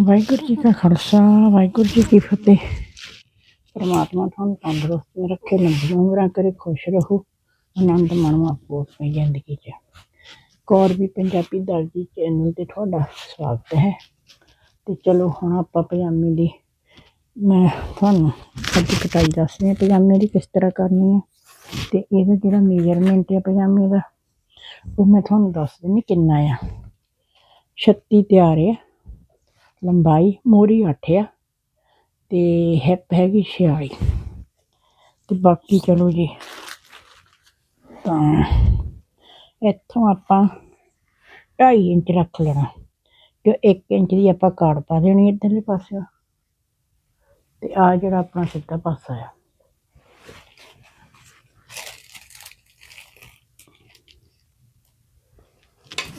ਵਾਹਿਗੁਰੂ ਜੀ ਕਾ ਖਾਲਸਾ, ਵਾਹਿਗੁਰੂ ਜੀ ਕੀ ਫਤਿਹ। ਪਰਮਾਤਮਾ ਤੁਹਾਨੂੰ ਤੰਦਰੁਸਤ ਰੱਖੇ, ਲੰਬੀਆਂ ਉਮਰਾਂ ਕਰੇ, ਖੁਸ਼ ਰਹੋ, ਆਨੰਦ ਮਾਣੋ ਆਪੋ ਆਪਣੀ ਜ਼ਿੰਦਗੀ 'ਚ। ਕੌਰ ਵੀ ਪੰਜਾਬੀ ਦਰਜੀ ਚੈਨਲ ਤੇ ਤੁਹਾਡਾ ਸਵਾਗਤ ਹੈ। ਤੇ ਚਲੋ ਹੁਣ ਆਪਾਂ ਪਜਾਮੇ ਦੀ, ਮੈਂ ਤੁਹਾਨੂੰ ਅੱਜ ਕਟਾਈ ਦੱਸਦੀ ਹਾਂ ਪਜਾਮੇ ਦੀ ਕਿਸ ਤਰ੍ਹਾਂ ਕਰਨੀ ਹੈ। ਤੇ ਇਹਦਾ ਜਿਹੜਾ ਮੇਜਰਮੈਂਟ ਹੈ ਪਜਾਮੇ ਦਾ, ਉਹ ਮੈਂ ਤੁਹਾਨੂੰ ਦੱਸ ਦਿੰਦੀ ਕਿੰਨਾ ਆ। 36 ਤਿਆਰ ਹੈ। ਲੰਬਾਈ ਮੋਰੀ 8 ਆ ਤੇ ਹਿੱਪ ਹੈਗੀ 46 ਤੇ ਬਾਕੀ ਚਲੋ ਜੀ, ਤਾਂ ਇੱਥੋਂ ਆਪਾਂ 2.5 ਇੰਚ ਰੱਖ ਲੈਣਾ। ਕਿ 1 ਇੰਚ ਦੀ ਆਪਾਂ ਕਾੜ ਪਾ ਦੇਣੀ ਇੱਧਰਲੇ ਪਾਸੇ। ਤੇ ਆ ਜਿਹੜਾ ਆਪਣਾ ਸਿੱਧਾ ਪਾਸਾ ਆ।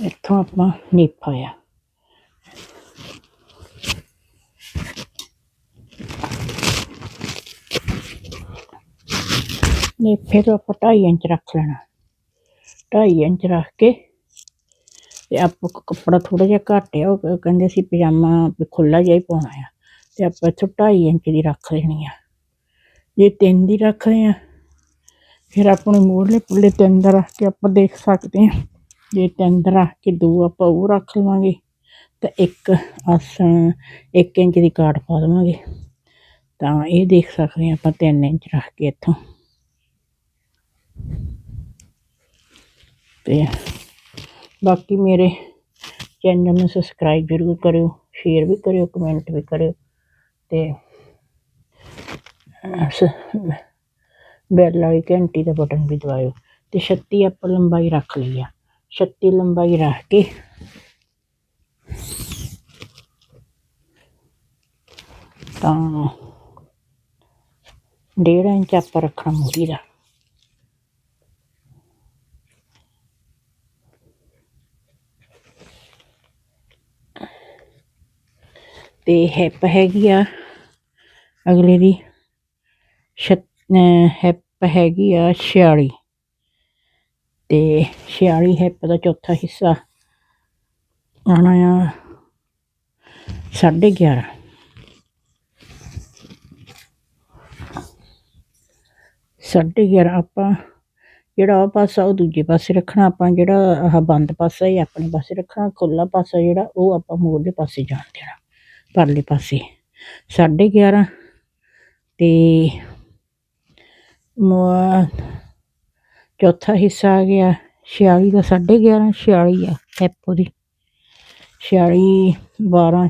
ਇੱਥੋਂ ਆਪਾਂ ਨੇਫਾ ਆ। ਨੇਫੇ ਤੋਂ ਆਪਾਂ 2.5 ਇੰਚ ਰੱਖ ਲੈਣਾ 2.5 ਇੰਚ ਰੱਖ ਕੇ ਤੇ ਆਪਾਂ ਕੋ ਕੱਪੜਾ ਥੋੜਾ ਜਿਹਾ ਘੱਟ ਆ ਉਹ ਕਹਿੰਦੇ ਸੀ ਪਜਾਮਾ ਵੀ ਖੁੱਲਾ ਜਿਹਾ ਹੀ ਪਾਉਣਾ ਆ ਤੇ ਆਪਾਂ ਇੱਥੋਂ 2.5 ਇੰਚ ਦੀ ਰੱਖ ਲੈਣੀ ਆ ਜੇ ਤਿੰਨ ਦੀ ਰੱਖਦੇ ਆ ਫਿਰ ਆਪਣੇ ਮੋਢਲੇ ਪੁੱਲੇ ਤਿੰਨ ਦਾ ਰੱਖ ਕੇ ਆਪਾਂ ਦੇਖ ਸਕਦੇ ਹਾਂ ਜੇ ਤਿੰਨ ਦਾ ਰੱਖ ਕੇ ਦੋ ਆਪਾਂ ਉਹ ਰੱਖ ਲਵਾਂਗੇ ਤਾਂ ਇੱਕ ਆਸਣ 1 ਇੰਚ ਦੀ ਕਾਟ ਪਾ ਦੇਵਾਂਗੇ ਤਾਂ ਇਹ ਦੇਖ ਸਕਦੇ ਹਾਂ ਆਪਾਂ 3 ਇੰਚ ਰੱਖ ਕੇ ਇੱਥੋਂ ਤੇ ਬਾਕੀ ਮੇਰੇ ਚੈਨਲ ਨੂੰ ਸਬਸਕ੍ਰਾਈਬ ਜ਼ਰੂਰ ਕਰਿਓ ਸ਼ੇਅਰ ਵੀ ਕਰਿਓ ਕਮੈਂਟ ਵੀ ਕਰਿਓ ਤੇ ਬੈਲ ਵਾਲੀ ਘੰਟੀ ਦਾ ਬਟਨ ਵੀ ਦਬਾਇਓ ਤੇ 36 ਆਪਾਂ ਲੰਬਾਈ ਰੱਖ ਲਈ ਆ 36 ਲੰਬਾਈ ਰੱਖ ਕੇ ਤਾਂ ਡੇਢ ਇੰਚ ਆਪਾਂ ਰੱਖਣਾ ਮੂਰੀ ਦਾ। ਤੇ ਹਿੱਪ ਹੈਗੀ ਆ। ਅਗਲੇ ਦੀ ਹਿੱਪ ਹੈਗੀ ਆ 46 ਤੇ 46 ਹਿੱਪ ਦਾ ਚੌਥਾ ਹਿੱਸਾ ਆਣਾ ਆ 11.5 ਸਾਢੇ 11 ਆਪਾਂ ਜਿਹੜਾ ਉਹ ਪਾਸਾ ਉਹ ਦੂਜੇ ਪਾਸੇ ਰੱਖਣਾ, ਆਪਾਂ ਜਿਹੜਾ ਆਹ ਬੰਦ ਪਾਸਾ ਇਹ ਆਪਣੇ ਪਾਸੇ ਰੱਖਣਾ ਖੁੱਲਾ ਪਾਸਾ ਜਿਹੜਾ ਉਹ ਆਪਾਂ ਮੋਢੇ ਪਾਸੇ ਜਾਣ ਦੇਣਾ। ਪਰਲੇ ਪਾਸੇ। ਸਾਢੇ 11 ਤੇ ਚੌਥਾ ਹਿੱਸਾ ਆ ਗਿਆ। 46 ਦਾ ਸਾਢੇ 11 46 ਆ ਹਿੱਪ ਉਹਦੀ 46 12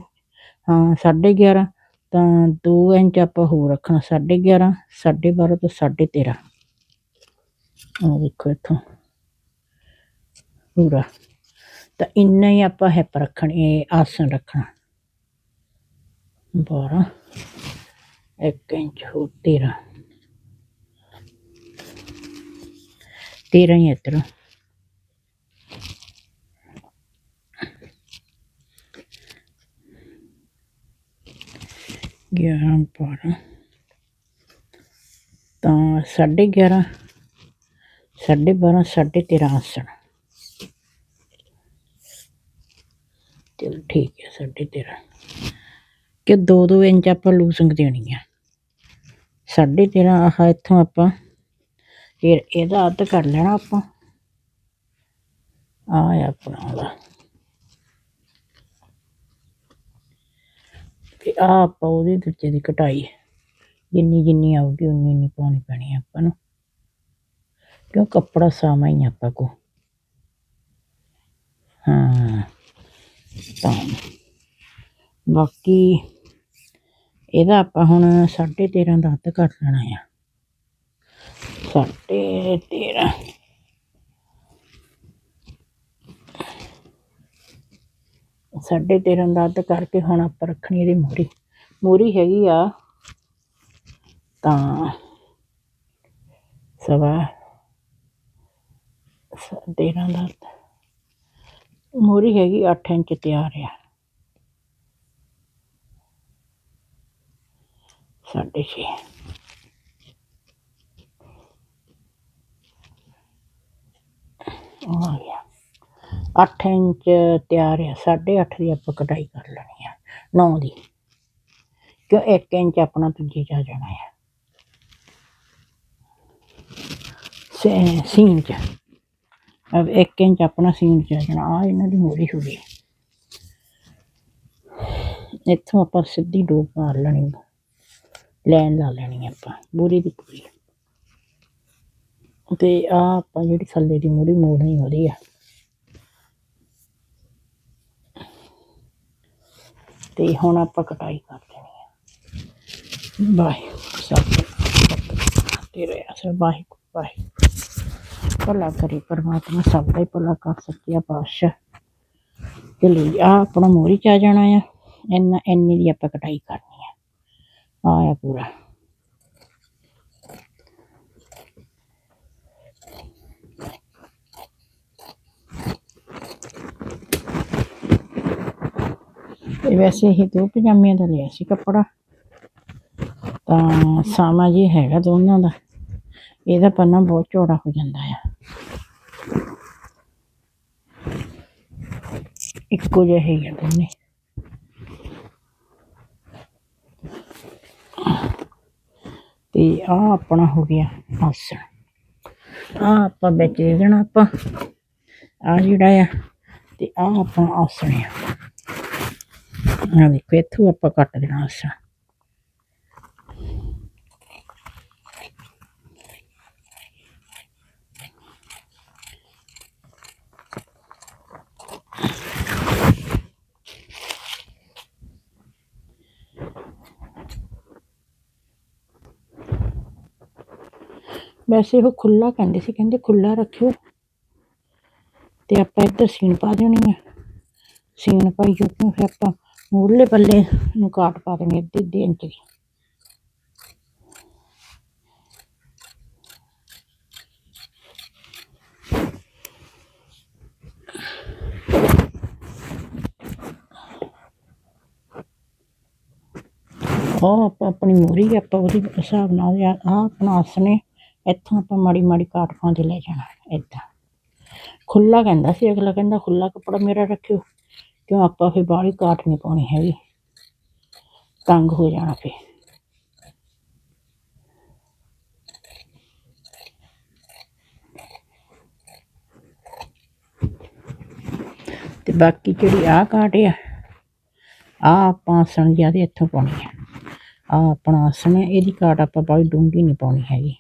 ਹਾਂ, ਸਾਢੇ 11 ਤਾਂ 2 ਇੰਚ ਆਪਾਂ ਹੋਰ ਰੱਖਣਾ। ਸਾਢੇ 11 ਸਾਢੇ 12 ਤੋਂ ਸਾਢੇ 13 ਆਹ ਦੇਖੋ ਇੱਥੋਂ। ਪੂਰਾ। ਤਾਂ ਇੰਨਾ ਹੀ ਆਪਾਂ ਹੈਪ ਰੱਖਣੀ, ਇਹ ਆਸਣ ਰੱਖਣਾ। 12 ਇੱਕ ਇੰਚ ਹੋ 13 13 ਹੀ ਇੱਧਰ ਗਿਆਰਾਂ ਬਾਰਾਂ ਤਾਂ ਸਾਢੇ 11 ਸਾਢੇ 12 ਸਾਢੇ 13 ਆਸਣ ਚਲ ਠੀਕ ਹੈ ਸਾਢੇ 13 ਕਿ 2-2 ਇੰਚ ਆਪਾਂ ਲੂਸਿੰਗ ਦੇਣੀ ਆ। ਸਾਢੇ 13 ਆਹ ਇੱਥੋਂ ਆਪਾਂ ਫਿਰ ਇਹਦਾ ਅੱਧ ਕਰ ਲੈਣਾ ਆਪਾਂ। ਆ ਆਪਣਾ ਉਹਦਾ ਤੇ ਆ ਆਪਾਂ ਉਹਦੇ ਦੂਜੇ ਦੀ ਕਟਾਈ। ਜਿੰਨੀ ਜਿੰਨੀ ਆਊਗੀ ਉਨੀ ਉਨੀ ਪਾਉਣੀ ਪੈਣੀ ਆਪਾਂ ਨੂੰ। ਕਿਉਂ ਕੱਪੜਾ ਸਾਮਾ ਹੀ ਆਪਾਂ ਕੋ ਹਾਂ, ਤਾਂ। ਬਾਕੀ ਇਹਦਾ ਆਪਾਂ ਹੁਣ 13.5 ਦਾ ਅੱਧ ਕਰ ਲੈਣਾ ਆ। ਸਾਢੇ 13 ਸਾਢੇ 13 ਦਾ ਅੱਧ ਕਰਕੇ ਹੁਣ ਆਪਾਂ ਰੱਖਣੀ ਇਹਦੀ ਮੂਰੀ। ਮੂਰੀ ਹੈਗੀ ਆ ਤਾਂ ਸਵਾ ਸ- 13 ਦਾ ਮੂਰੀ ਹੈਗੀ 8 ਇੰਚ ਤਿਆਰ ਆ। ਸਾਢੇ 6 ਆ ਗਿਆ। 8 ਇੰਚ ਤਿਆਰ ਆ 8.5 ਦੀ ਆਪਾਂ ਕਟਾਈ ਕਰ ਲੈਣੀ ਆ 9 ਦੀ। ਕਿਉਂ 1 ਇੰਚ ਆਪਣਾ ਦੂਜੀ ਚ ਆ ਜਾਣਾ ਹੈ ਸੇ- ਸੀਨ ਚ। ਅਬ 1 ਇੰਚ ਆਪਣਾ ਸੀਨ ਚ ਆ ਜਾਣਾ। ਆ ਇਹਨਾਂ ਦੀ ਮੋਰੀ ਹੋ ਗਈ ਇੱਥੋਂ ਆਪਾਂ ਸਿੱਧੀ ਡੋਬ ਮਾਰ ਲੈਣੀ। ਲੈਣ ਲਾ ਲੈਣੀ ਆਪਾਂ, ਬੂਰੀ ਦੀ ਪੂਰੀ। ਤੇ ਆ ਆਪਾਂ ਜਿਹੜੀ ਥੱਲੇ ਦੀ ਮੂਰੀ ਮੋੜਨੀ ਉਹਦੀ ਆ। ਤੇ ਹੁਣ ਆਪਾਂ ਕਟਾਈ ਕਰ ਦੇਣੀ ਆ। ਬਾਏ ਸਭ ਤੇਰੇ ਅਸਰ ਬਾਏ ਬਾਏ ਭਲਾ ਕਰੇ ਪਰਮਾਤਮਾ ਸਭ ਦਾ ਹੀ ਭਲਾ ਕਰ ਸਕਿਆ ਪਾਤਸ਼ਾਹ। ਚਲੋ ਆ ਆਪਣਾ ਮੋਰੀ ਚ ਆ ਜਾਣਾ ਆ। ਇੰਨਾ ਇੰਨੀ ਦੀ ਆਪਾਂ ਕਟਾਈ ਕਰਨੀ ਆਇਆ ਪੂਰਾ। ਇਹ ਵੈਸੇ ਇਹ ਦੋ ਪਜਾਮਿਆਂ ਦਾ ਲਿਆ ਸੀ ਕੱਪੜਾ। ਤਾਂ ਸਾਮਾ ਜੀ ਹੈਗਾ ਦੋਨਾਂ ਦਾ। ਇਹਦਾ ਪੰਨਾ ਬਹੁਤ ਚੌੜਾ ਹੋ ਜਾਂਦਾ ਆ। ਇੱਕੋ ਜਿਹਾ ਹੀ ਆ ਦੋਨੇ। ਤੇ ਆ ਆਪਣਾ ਹੋ ਗਿਆ ਆਸਣ। ਆ ਆਪਾਂ ਵਿੱਚ ਦੇ ਦੇਣਾ ਆਪਾਂ। ਆ ਜਿਹੜਾ ਆ, ਤੇ ਆ ਆਪਣਾ ਆਸਣ ਆ। ਆ ਦੇਖੋ, ਇੱਥੋਂ ਆਪਾਂ ਕੱਟ ਦੇਣਾ ਆਸਣ। ਵੈਸੇ ਉਹ ਖੁੱਲਾ ਕਹਿੰਦੇ ਸੀ, ਕਹਿੰਦੇ ਖੁੱਲਾ ਰੱਖਿਓ। ਤੇ ਆਪਾਂ ਇੱਧਰ ਸੀਨ ਪਾ ਦੇਣੀ ਆ। ਸੀਨ ਪਾਈ ਜੋ ਕਿਉਂ ਫਿਰ ਆਪਾਂ ਮੂਰਲੇ ਪੱਲੇ ਨੂੰ ਕਾਟ ਪਾ ਦੇਣੀ ਅੱਧੇ ਅੱਧੇ ਇੰਚ ਦੀ। ਉਹ ਆਪਾਂ ਆਪਣੀ ਮੂਰੀ ਆਪਾਂ ਉਹਦੇ ਹਿਸਾਬ ਨਾਲ ਆ, ਆਹ ਆਪਣਾ ਆਸਣੇ ਇੱਥੋਂ ਆਪਾਂ ਮਾੜੀ ਮਾੜੀ ਕਾਟ ਪਾਉਂਦੇ ਲੈ ਜਾਣਾ ਏਦਾਂ ਖੁੱਲਾ ਕਹਿੰਦਾ ਸੀ, ਅਗਲਾ ਕਹਿੰਦਾ ਖੁੱਲਾ ਕੱਪੜਾ ਮੇਰਾ ਰੱਖਿਓ, ਕਿਉਂ ਆਪਾਂ ਫਿਰ ਬਾਹਲੀ ਕਾਟ ਨਹੀਂ ਪਾਉਣੀ ਹੈਗੀ। ਤੰਗ ਹੋ ਜਾਣਾ ਫੇ ਤੇ ਬਾਕੀ ਜਿਹੜੀ ਆਹ ਕਾਟ ਆ ਆ ਆਪਾਂ ਆਸਣ ਜਿਆਦੇ ਇੱਥੋਂ ਪਾਉਣੀ ਆ। ਆ ਆਪਣਾ ਆਸਣ ਹੈ ਇਹਦੀ ਕਾਟ ਆਪਾਂ ਬਾਹਲੀ ਡੂੰਘੀ ਨਹੀਂ ਪਾਉਣੀ ਹੈਗੀ।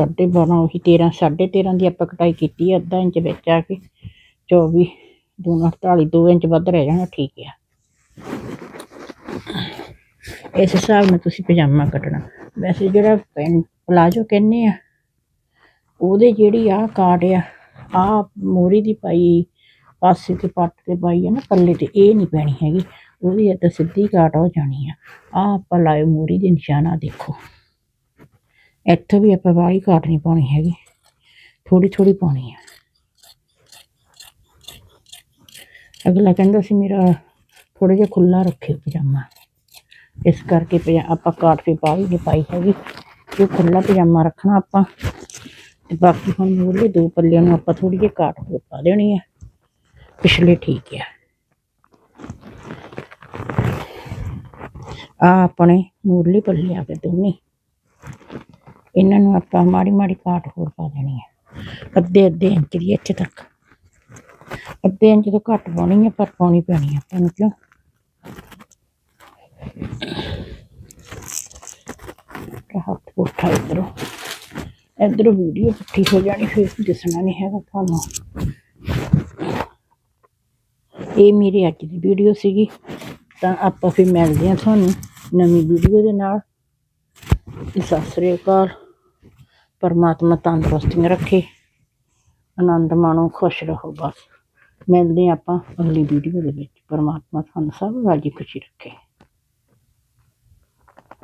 ਸਾਢੇ ਬਾਰਾਂ, ਉਹੀ 13 ਸਾਢੇ 13 ਦੀ ਆਪਾਂ ਕਟਾਈ ਕੀਤੀ ਹੈ ਅੱਧਾ ਇੰਚ ਵਿੱਚ ਆ ਕੇ 24 ਦੂਣਾ 48 2 ਇੰਚ ਵੱਧ ਰਹਿ ਜਾਣਾ, ਠੀਕ ਆ। ਇਸ ਹਿਸਾਬ ਨਾਲ ਤੁਸੀਂ ਪਜਾਮਾ ਕੱਟਣਾ। ਵੈਸੇ ਜਿਹੜਾ ਪਲਾਜੋ ਕਹਿੰਦੇ ਆ, ਉਹਦੇ ਜਿਹੜੀ ਆ ਕਾਟ ਆ ਆ ਮੋਰੀ ਦੀ ਪਾਈ, ਪਾਸੇ ਤੇ ਪੱਟ ਤੇ ਪਾਈ ਆ ਨਾ, ਪੱਲੇ ਤੇ, ਇਹ ਨਹੀਂ ਪੈਣੀ ਹੈਗੀ। ਉਹਦੀ ਇੱਦਾਂ ਸਿੱਧੀ ਕਾਟ ਹੋ ਜਾਣੀ ਆ। ਆ ਆਪਾਂ ਲਾਇਓ ਮੋਰੀ ਦੇ ਨਿਸ਼ਾਨਾ ਦੇਖੋ। ਇੱਥੋਂ ਵੀ ਆਪਾਂ ਵਾਲੀ ਕਾਟ ਨਹੀਂ ਪਾਉਣੀ ਹੈਗੀ। ਥੋੜੀ ਥੋੜੀ ਪਾਉਣੀ ਆ। ਅਗਲਾ ਕਹਿੰਦਾ ਸੀ ਮੇਰਾ ਥੋੜਾ ਜਿਹਾ ਖੁੱਲਾ ਰੱਖਿਓ ਪਜਾਮਾ। ਇਸ ਕਰਕੇ ਪਜਾ, ਆਪਾਂ ਕਾਟ ਵੀ ਪਾ ਵੀ ਨਹੀਂ ਪਾਈ ਹੈਗੀ। ਕਿ ਖੁੱਲਾ ਪਜਾਮਾ ਰੱਖਣਾ ਆਪਾਂ, ਤੇ ਬਾਕੀ ਹੁਣ ਮੂਹਰਲੇ ਦੋ ਪੱਲਿਆਂ ਨੂੰ ਆਪਾਂ ਥੋੜੀ ਜਿਹੀ ਕਾਟ ਹੋਰ ਪਾ ਦੇਣੀ ਆ। ਪਿਛਲੇ ਠੀਕ ਆ। ਆ ਆਪਣੇ ਮੂਰਲੇ ਪੱਲੇ ਆ ਗਏ ਦੋਨੇ ਇਹਨਾਂ ਨੂੰ ਆਪਾਂ ਮਾੜੀ ਮਾੜੀ ਕਾਟ ਹੋਰ ਪਾ ਦੇਣੀ ਹੈ। ਅੱਧੇ ਅੱਧੇ ਇੰਚ ਦੀ ਇੱਥੇ ਤੱਕ। ਅੱਧੇ ਇੰਚ ਤੋਂ ਘੱਟ ਪਾਉਣੀ ਹੈ, ਪਰ ਪਾਉਣੀ ਪੈਣੀ ਹੈ ਆਪਾਂ ਨੂੰ ਕਿਉਂ? ਹੱਥ ਪੁੱਠਾ ਇਧਰੋਂ। ਇਧਰੋਂ ਵੀਡੀਓ ਪੁੱਠੀ ਹੋ ਜਾਣੀ, ਫਿਰ ਦਿਸਣਾ ਨਹੀਂ ਹੈਗਾ ਤੁਹਾਨੂੰ। ਇਹ ਮੇਰੀ ਅੱਜ ਦੀ ਵੀਡੀਓ ਸੀਗੀ। ਤਾਂ ਆਪਾਂ ਫਿਰ ਮਿਲਦੇ ਹਾਂ ਤੁਹਾਨੂੰ ਨਵੀਂ ਵੀਡੀਓ ਦੇ ਨਾਲ। ਸਤਿ ਸ੍ਰੀ ਅਕਾਲ। ਪਰਮਾਤਮਾ ਤੰਦਰੁਸਤੀਆਂ ਰੱਖੇ, ਆਨੰਦ ਮਾਣੋ, ਖੁਸ਼ ਰਹੋ ਬਸ। ਮਿਲਦੇ ਹਾਂ ਆਪਾਂ ਅਗਲੀ ਵੀਡੀਓ ਦੇ ਵਿੱਚ। ਪਰਮਾਤਮਾ ਤੁਹਾਨੂੰ ਸਭ ਰਾਜੀ ਖੁਸ਼ੀ ਰੱਖੇ।